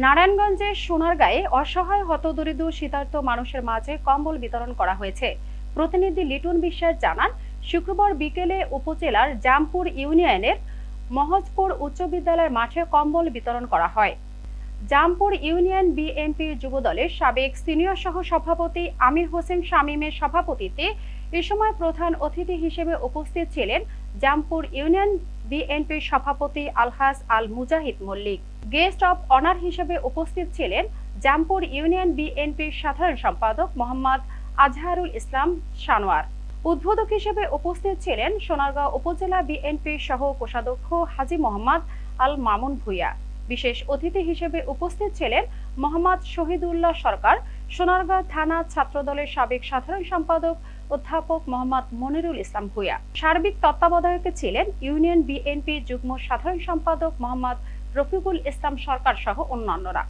নারায়ণগঞ্জের সোনারগাঁয়ে অসহায় হতদরিদ্র শীতার্ত মানুষের মাঝে কম্বল বিতরণ করা হয়েছে। প্রতিনিধি লিটন বিশ্বাস জানান, শুক্রবার বিকেলে উপজেলার জামপুর ইউনিয়নের মহজপুর উচ্চ বিদ্যালয়ের মাঠে কম্বল বিতরণ করা হয়। জামপুর ইউনিয়ন বিএনপি যুবদলের সাবেক সিনিয়র সহ সভাপতি আমির হোসেন শামীমের সভাপতিত্বে এ সময় প্রধান অতিথি হিসেবে উপস্থিত ছিলেন জামপুর ইউনিয়ন বিএনপির সভাপতি Alhaj Al Mujahid Mallik. Guest of honour হিসেবে উপস্থিত ছিলেন জামপুর ইউনিয়ন বিএনপির সাধারণ সম্পাদক মোহাম্মদ আজহারুল ইসলাম সানোয়ার উদ্বোধক হিসেবে উপস্থিত ছিলেন সোনারগাঁও উপজেলা বিএনপির সহ কোষাধ্যক্ষ হাজি মোহাম্মদ আল মামুন ভুইয়া। বিশেষ অতিথি হিসেবে উপস্থিত ছিলেন মোহাম্মদ শহীদুল্লাহ সরকার সোনারগাঁও থানা ছাত্রদলের সাবেক সাধারণ সম্পাদক অধ্যাপক মোহাম্মদ মনিরুল ইসলাম ভুইয়া। সার্বিক তত্ত্বাবধায়কে ছিলেন ইউনিয়ন বিএনপি যুগ্ম সাধারণ সম্পাদক মোহাম্মদ রফিকুল ইসলাম সরকার সহ অন্যান্যরা।